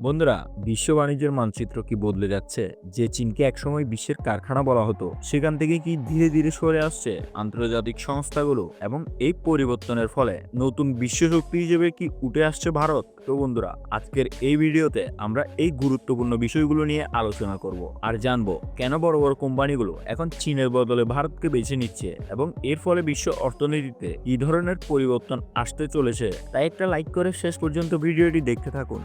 বন্ধুরা, বিশ্ব বাণিজ্যের মানচিত্র কি বদলে যাচ্ছে? যে চীনকে একসময় বিশ্বের কারখানা বলা হতো, সেখান থেকে কি ধীরে ধীরে সরে আসছে আন্তর্জাতিক সংস্থাগুলো? এবং এই পরিবর্তনের ফলে নতুন বিশ্ব শক্তি হিসেবে কি উঠে আসছে ভারত? তো বন্ধুরা, আজকের এই ভিডিওতে আমরা এই গুরুত্বপূর্ণ বিষয়গুলো নিয়ে আলোচনা করব আর জানব কেন বড় বড় কোম্পানিগুলো এখন চীনের বদলে ভারতকে বেছে নিচ্ছে এবং এর ফলে বিশ্ব অর্থনীতিতে কি ধরনের পরিবর্তন আসতে চলেছে? তাই একটা লাইক করে শেষ পর্যন্ত ভিডিওটি দেখতে থাকুন।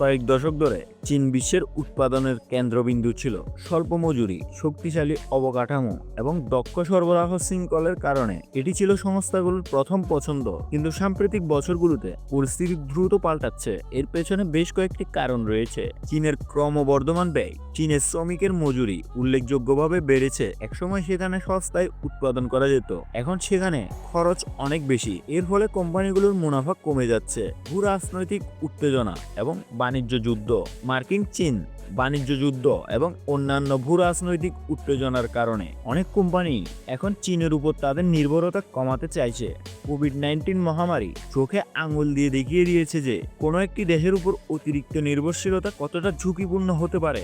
কয়েক দশক ধরে চীন বিশ্বের উৎপাদনের কেন্দ্রবিন্দু ছিল স্বল্প মজুরি শক্তিশালী অবকাঠামো এবং দক্ষ সরবরাহ শৃঙ্খলের কারণে এটি ছিল সংস্থাগুলোর প্রথম পছন্দ। কিন্তু সাম্প্রতিক বছরগুলোতে পরিস্থিতি দ্রুত পাল্টাচ্ছে। এর পেছনে বেশ কয়েকটি কারণ রয়েছে। চীনের ক্রমবর্ধমান ব্যয়, চীনের শ্রমিকের মজুরি উল্লেখযোগ্যভাবে বেড়েছে। একসময় সেখানে সস্তায় উৎপাদন করা যেত। এখন সেখানে খরচ অনেক বেশি। এর ফলে কোম্পানিগুলোর মুনাফা কমে যাচ্ছে। ভূ রাজনৈতিক উত্তেজনা এবং বাণিজ্য যুদ্ধ, মার্কিন চীন বাণিজ্য যুদ্ধ এবং অন্যান্য ভূ রাজনৈতিক উত্তেজনার কারণে অনেক কোম্পানি এখন চীনের উপর তাদের নির্ভরতা কমাতে চাইছে। কোভিড নাইন্টিন মহামারী চোখে আঙুল দিয়ে দেখিয়ে দিয়েছে যে কোনো একটি দেশের উপর অতিরিক্ত নির্ভরশীলতা কতটা ঝুঁকিপূর্ণ হতে পারে।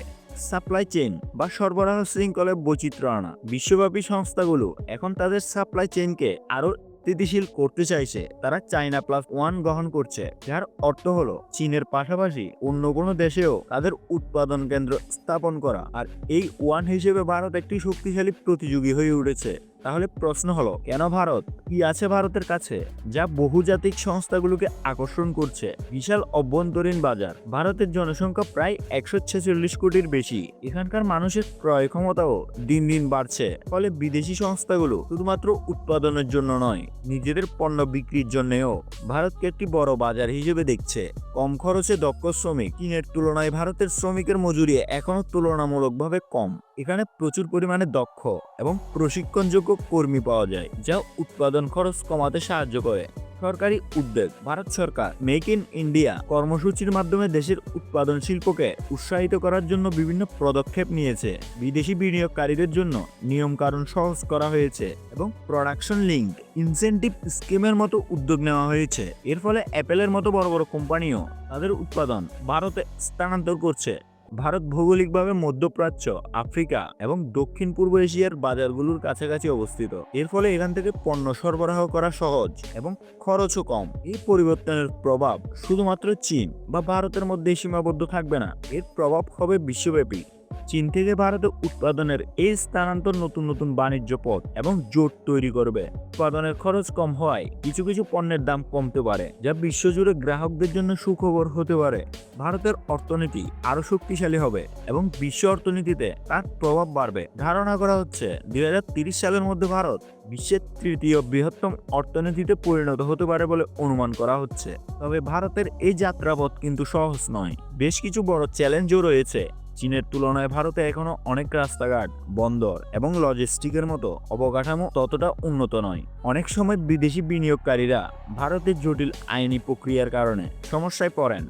সাপ্লাই চেইন বা সরবরাহ শৃঙ্খলে বৈচিত্র্য আনা। বিশ্বব্যাপী সংস্থাগুলো এখন তাদের সাপ্লাই চেইনকে আরও স্থিতিশীল করতে চাইছে, তারা চাইনা প্লাস ওয়ান গ্রহণ করছে, যার অর্থ হলো চীনের পাশাপাশি অন্য কোনো দেশেও তাদের উৎপাদন কেন্দ্র স্থাপন করা। আর এই ওয়ান হিসেবে ভারত একটি শক্তিশালী প্রতিযোগী হয়ে উঠেছে। তাহলে প্রশ্ন হলো, কেন ভারত? কি আছে ভারতের কাছে, যা বহুজাতিক সংস্থাগুলোকে আকর্ষণ করছে? বিশাল অভ্যন্তরীণ বাজার, ভারতের জনসংখ্যা প্রায় একশো ছেচল্লিশ কোটির বেশি। এখানকার মানুষের ক্রয় ক্ষমতাও দিন দিন বাড়ছে, ফলে বিদেশি সংস্থাগুলো শুধুমাত্র উৎপাদনের জন্য নয়, নিজেদের পণ্য বিক্রির জন্যও ভারতকে একটি বড় বাজার হিসেবে দেখছে। কম খরচে দক্ষ শ্রমিক। চীনের তুলনায় ভারতের শ্রমিকের মজুরি এখনও তুলনামূলকভাবে কম। এখানে প্রচুর পরিমাণে দক্ষ এবং প্রশিক্ষণযোগ্য কর্মী পাওয়া যায়, যা উৎপাদন খরচ কমাতে সাহায্য করে। সরকারি উদ্যোগ। ভারত সরকার মেক ইন ইন্ডিয়া কর্মসূচির মাধ্যমে দেশের উৎপাদন শিল্পকে উৎসাহিত করার জন্য বিভিন্ন পদক্ষেপ নিয়েছে। বিদেশি বিনিয়োগকারীদের জন্য নিয়মকানুন সহজ করা হয়েছে এবং প্রোডাকশন লিঙ্ক ইনসেন্টিভ স্কিমের মতো উদ্যোগ নেওয়া হয়েছে। এর ফলে অ্যাপেলের মতো বড় বড় কোম্পানিও তাদের উৎপাদন ভারতে স্থানান্তর করছে। ভারত ভৌগোলিকভাবে মধ্যপ্রাচ্য, আফ্রিকা এবং দক্ষিণ পূর্ব এশিয়ার বাজারগুলোর কাছাকাছি অবস্থিত। এর ফলে এখান থেকে পণ্য সরবরাহ করা সহজ এবং খরচও কম। এই পরিবর্তনের প্রভাব শুধুমাত্র চীন বা ভারতের মধ্যে সীমাবদ্ধ থাকবে না। এর প্রভাব হবে বিশ্বব্যাপী। চীন থেকে ভারতে উৎপাদনের এই স্থানান্তর নতুন নতুন বাণিজ্য পথ এবং জোট তৈরি করবে। উৎপাদনের খরচ কম হওয়ায় কিছু কিছু পণ্যের দাম কমতে পারে, যা বিশ্বজুড়ে গ্রাহকদের জন্য সুখবর হতে পারে। ভারতের অর্থনীতি আরও শক্তিশালী হবে এবং বিশ্ব অর্থনীতিতে তার প্রভাব বাড়বে। ধারণা করা হচ্ছে, দুই সালের মধ্যে ভারত বিশ্বের তৃতীয় বৃহত্তম অর্থনীতিতে পরিণত হতে পারে বলে অনুমান করা হচ্ছে। তবে ভারতের এই যাত্রাপথ কিন্তু সহজ নয়। বেশ কিছু বড় চ্যালেঞ্জও রয়েছে। চীনের তুলনায় ভারতে এখনও অনেক রাস্তাঘাট, বন্দর এবং লজিস্টিকের মতো অবকাঠামো ততটা উন্নত নয়। অনেক সময় বিদেশি বিনিয়োগকারীরা ভারতের জটিল আইনি প্রক্রিয়ার কারণে সমস্যায় পড়েন।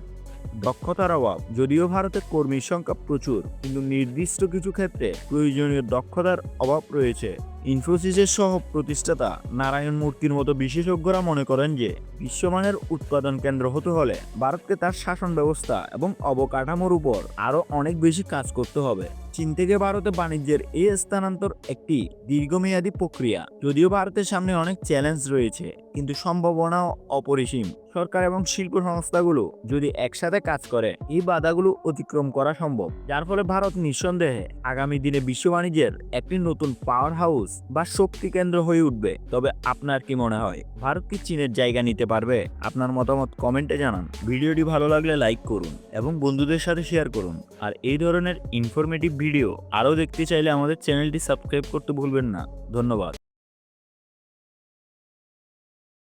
দক্ষতার অভাব, যদিও ভারতে কর্মীর সংখ্যা প্রচুর, কিন্তু নির্দিষ্ট কিছু ক্ষেত্রে প্রয়োজনীয় দক্ষতার অভাব রয়েছে। ইনফোসিসের সহ প্রতিষ্ঠাতা নারায়ণ মূর্তির মতো বিশেষজ্ঞরা মনে করেন যে বিশ্বমানের উৎপাদন কেন্দ্র হতে হলে ভারতকে তার শাসন ব্যবস্থা এবং অবকাঠামোর উপর আরও অনেক বেশি কাজ করতে হবে। চীন থেকে ভারতে বাণিজ্যের এই স্থানান্তর একটি দীর্ঘমেয়াদী প্রক্রিয়া। যদিও ভারতের সামনে অনেক চ্যালেঞ্জ রয়েছে কিন্তু সম্ভাবনাও অপরিসীম। সরকার এবং শিল্প সংস্থাগুলো যদি একসাথে কাজ করে, এই বাধাগুলো অতিক্রম করা সম্ভব। যার ফলে ভারত নিঃসন্দেহে আগামী দিনে বিশ্ব বাণিজ্যের একটি নতুন পাওয়ার হাউস বা শক্তি কেন্দ্র হয়ে উঠবে। তবে আপনার কি মনে হয়? ভারত কি চীনের জায়গা নিতে পারবে? আপনার মতামত কমেন্টে জানান। ভিডিওটি ভালো লাগলে লাইক করুন এবং বন্ধুদের সাথে শেয়ার করুন। আর এই ধরনের ইনফরমেটিভ ভিডিও আরও দেখতে চাইলে আমাদের চ্যানেলটি সাবস্ক্রাইব করতে ভুলবেন না। ধন্যবাদ।